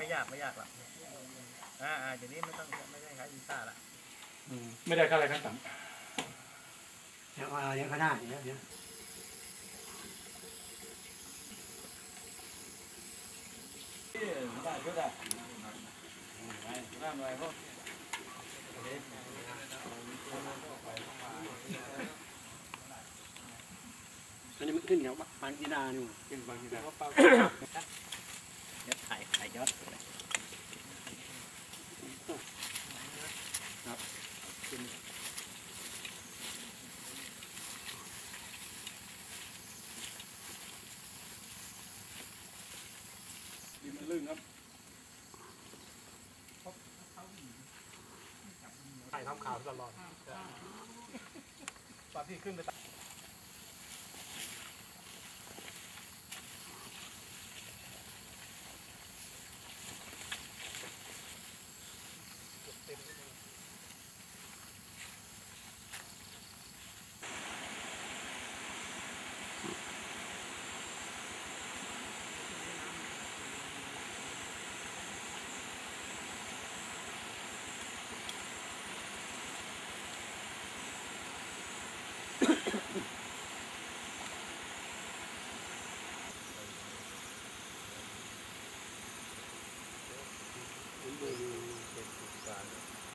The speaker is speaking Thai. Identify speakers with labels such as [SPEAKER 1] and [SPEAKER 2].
[SPEAKER 1] ไม่ยากไม่ยากหรอกอ่าอ่าเดี๋ยวนี้ไม่ต้องไม่ได้ใช้วีซ่าละ
[SPEAKER 2] อืมไม่ได้ค่าอะไรขั้นต่
[SPEAKER 3] เดี๋ยวมาเดี๋ยวข้างหน้าเดี๋ยวเดี๋ยว
[SPEAKER 1] ได้ก็ได้ได้หน่อยพวก
[SPEAKER 3] อันนี้มันขึ้นแถวบางกีนานี่ำ
[SPEAKER 2] เป็นบางทีนะ
[SPEAKER 1] เดี๋ยวถ่ายถ่ายยอด
[SPEAKER 2] ดินมันลื่นครับ
[SPEAKER 4] ถ่าย ทำข่าวตลอดตอนที่ขึ้นไปตัด po yung